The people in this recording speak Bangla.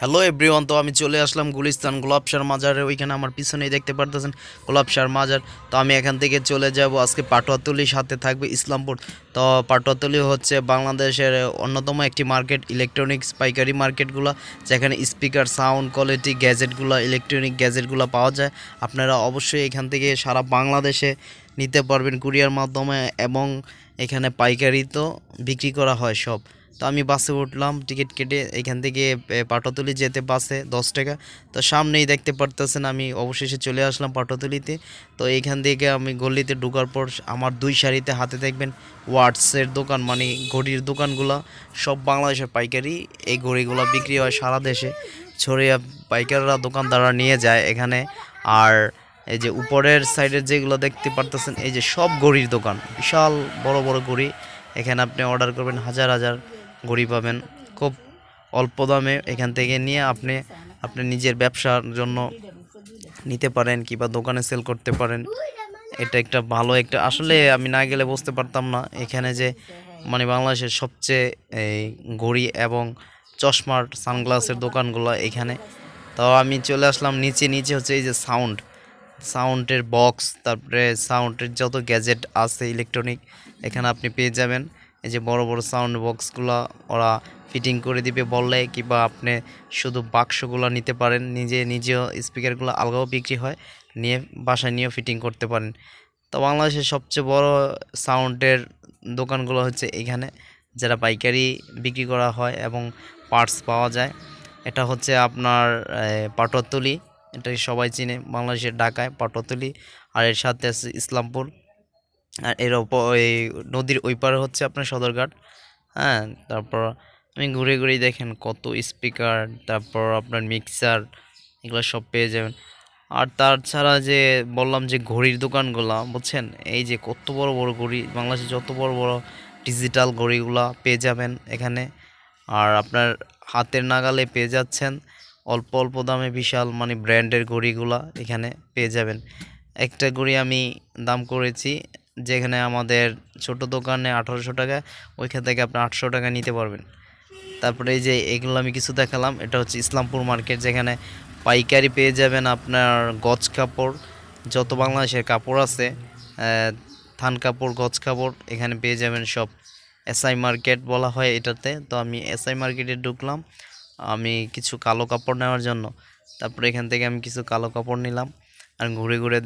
হ্যালো এভরিওয়ান তো আমি চলে আসলাম গুলিস্তান গোলাপসার মাজারে ওইখানে আমার পিছনেই দেখতে পারতেছেন গোলাপসার মাজার। তো আমি এখান থেকে চলে যাব। আজকে পাটোয়াতলির সাথে থাকবে ইসলামপুর। তো পাটোয়াতলি হচ্ছে বাংলাদেশের অন্যতম একটি মার্কেট ইলেকট্রনিক্স পাইকারি মার্কেটগুলো, যেখানে স্পিকার সাউন্ড কোয়ালিটি গ্যাজেটগুলো ইলেকট্রনিক গ্যাজেটগুলো পাওয়া যায়। আপনারা অবশ্যই এখান থেকে সারা বাংলাদেশে নিতে পারবেন কুরিয়ার মাধ্যমে এবং এখানে পাইকারি তো বিক্রি করা হয় সব। তো আমি বাসে উঠলাম, টিকিট কেটে এখান থেকে পাটাতলি যেতে বাসে দশ টাকা। তো সামনেই দেখতে পারতেছেন আমি অবশেষে চলে আসলাম পাটাতলিতে তো এখান থেকে আমি গলিতে ঢোকার পর আমার দুই সারিতে হাতে দেখবেন ওয়াটসের দোকান মানে ঘড়ির দোকানগুলো। সব বাংলাদেশের পাইকারি, এই ঘড়িগুলো বিক্রি হয় সারা দেশে। ছড়িয়ে পাইকাররা, দোকানদাররা নিয়ে যায় এখানে। আর এই যে উপরের সাইডের যেগুলো দেখতে পারতেছেন, এই যে সব ঘড়ির দোকান। বিশাল বড় বড় ঘড়ি। এখানে আপনি অর্ডার করবেন হাজার হাজার। ঘড়ি পাবেন খুব অল্প দামে এখান থেকে নিয়ে আপনি আপনি নিজের ব্যবসার জন্য নিতে পারেন কিংবা দোকানে সেল করতে পারেন। এটা একটা ভালো একটা, আসলে আমি না গেলে বুঝতে পারতাম না। এখানে যে মানে বাংলাদেশের সবচেয়ে, এই ঘড়ি এবং চশমার সানগ্লাসের দোকানগুলো এখানে। তাও আমি চলে আসলাম নিচে নিচে হচ্ছে এই যে সাউন্ড সাউন্ডের বক্স তারপরে সাউন্ডের যত গ্যাজেট আছে ইলেকট্রনিক এখানে আপনি পেয়ে যাবেন। এই যে বড় বড় সাউন্ড বক্সগুলো ওরা ফিটিং করে দিবে, বললে কিংবা আপনি শুধু বাক্সগুলো নিতে পারেন, নিজে নিজেও স্পিকারগুলো আলগাও বিক্রি হয়, নিয়ে বাসায় নিয়েও ফিটিং করতে পারেন। তো বাংলাদেশের সবচেয়ে বড় সাউন্ডের দোকানগুলো হচ্ছে এখানে যারা পাইকারি বিক্রি করা হয় এবং পার্টস পাওয়া যায়। এটা হচ্ছে আপনার পাটতলি এটা সবাই চিনে, বাংলাদেশের ঢাকায় পাটতলি আর এর সাথে আছে ইসলামপুর। আর এর ওপর এই নদীর ওই পারে হচ্ছে আপনার সদরঘাট। হ্যাঁ তারপর আমি ঘুরে ঘুরে দেখেন কত স্পিকার তারপর আপনার মিক্সার এগুলো সব পেয়ে যাবেন। আর তাছাড়া যে বললাম যে ঘড়ির দোকানগুলো, বুঝছেন? এই যে কত বড় বড় ঘড়ি, বাংলাদেশে যত বড় বড় ডিজিটাল ঘড়িগুলো পেয়ে যাবেন এখানে। আর আপনার হাতের নাগালে পেয়ে যাচ্ছেন অল্প অল্প দামে বিশাল মানে ব্র্যান্ডের ঘড়িগুলা এখানে পেয়ে যাবেন। একটা ঘড়ি আমি দাম করেছি যেখানে আমাদের ছোট দোকানে আঠারোশো টাকা, ওইখান থেকে আপনি আটশো টাকা নিতে পারবেন। তারপরে এই যে এগুলো আমি কিছু দেখালাম, এটা হচ্ছে ইসলামপুর মার্কেট, যেখানে পাইকারি পেয়ে যাবেন আপনার গজ কাপড়, যত বাংলাদেশের কাপড় আছে থান কাপড়, গজ কাপড়, এখানে পেয়ে যাবেন সব এসআই মার্কেট বলা হয় এটাতে। তো আমি এসআই মার্কেটে ঢুকলাম, আমি কিছু কালো কাপড় নেওয়ার জন্য, তারপরে এখান থেকে আমি কিছু কালো কাপড় নিলাম, আর ঘুরে ঘুরে